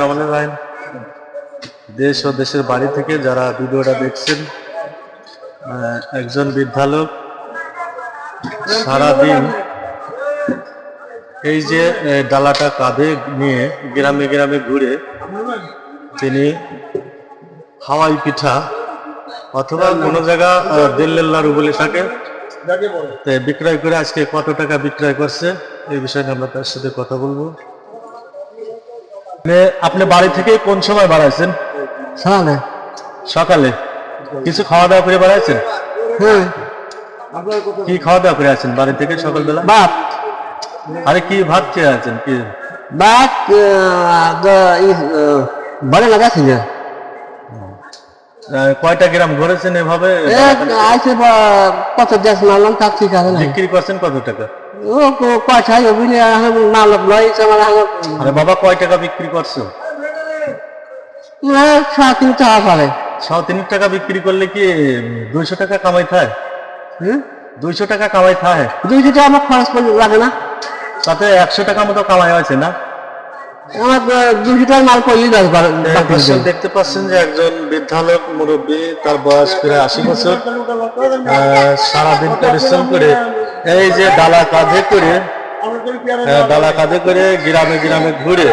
রহমান রাহিম। দেশ ও দেশের বাড়ি থেকে যারা ভিডিওটা দেখছেন একজন বৃদ্ধা লোক সারাদিন এই যে ডালাটা কাঁধে নিয়ে গ্রামে গ্রামে ঘুরে তিনি হাওয়াই পিঠা অথবা কোনো জায়গা লাড়ু বলে থাকে। বিক্রয় করে আজকে কত টাকা বিক্রয় করছে, এই বিষয়ে আমরা তার সাথে কথা বলব। আপনি- বাড়ি থেকে কোন সময় বাড়াইছেন সকালে। সকালে? কিছু খাওয়া দাওয়া করে বাড়াইছেন হ্যাঁ। কি খাওয়া দাওয়া করে আছেন বাড়ি থেকে সকালবেলা? বাপ আরে কি ভাত খেয়ে আছেন? কি? বাপ বলে লাগাছি না কয়টা গ্রাম ঘুরেছেন এভাবে? বিক্রি করছেন কত টাকা? ও পয়সা অভিনয় মালক লয়েছে আমার আরে বাবা কয় টাকা বিক্রি করছ? সাড়ে তিন টাকা পারে। সাড়ে তিন টাকা বিক্রি করলে কি দুইশো টাকা কামাই থাকে হ্যাঁ দুইশো টাকা কামাই থাকে দুইশো টাকা আমার খরচ লাগে না। তাতে একশো টাকা মতো কামাই হয়েছে না? আমার দুইশো টাকার মাল করলেই দশ বারো দেখতে পাচ্ছেন যে একজন বৃদ্ধা লোক মুরব্বী তার বয়স প্রায় আশি বছর। সারাদিন পরিশ্রম করে এই যে ডালা কাঁধে করে আহ, ডালা কাঁধে করে গ্রামে গ্রামে ঘুরে।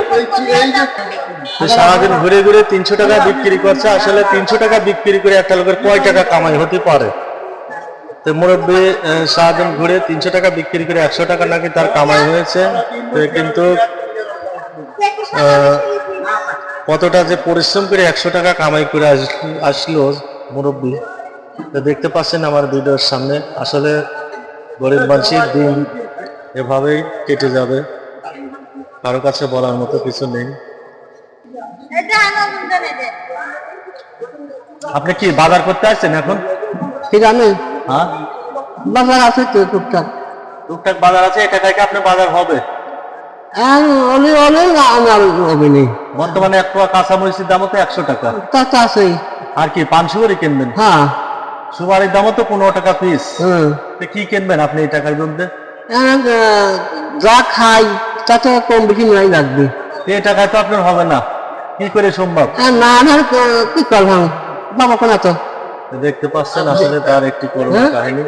সারাদিন ঘুরে ঘুরে তিনশো টাকা বিক্রি করছে আসলে তিনশো টাকা বিক্রি করে একটা লোকের কয় টাকা কামাই হতে পারে? তো মুরব্বী সারাদিন ঘুরে তিনশো টাকা বিক্রি করে একশো টাকা নাকি তার কামাই হয়েছে। কিন্তু কতটা যে পরিশ্রম করে একশো টাকা কামাই করে আস- আসলো মুরব্বী। দেখতে পাচ্ছেন আমার ভিডিওর সামনে আসলে গরিব মানুষের দিন এভাবেই কেটে যাবে। কারও কাছে বলার মতো কিছু নেই। আপনি কি বাজার করতে আসছেন এখন? ঠিক আছে। হ্যাঁ? বাজার আছে তো টুকটাক। টুকটাক বাজার আছে এটা থেকে আপনার বাজার হবে। অভিনয় বর্তমানে এক পোয়া কাঁচামরিচের দামও তো একশো টাকা। তা তো আছেই। আর কি পান সুপারি কিনবেন? হ্যাঁ। সুপারির দামও তো পনেরো টাকা পিস তো কি কিনবেন আপনি এই টাকার মধ্যে? যা খাই তাতে কম বেশি নাই লাগবে। এই টাকায় তো আপনার হবে না। কি করে সম্ভব? না না আমার কি করলাম? বাবা কোনো তো। দেখতে পাচ্ছেন আসলে তার একটি করুণ হ্যাঁ? কাহিনী।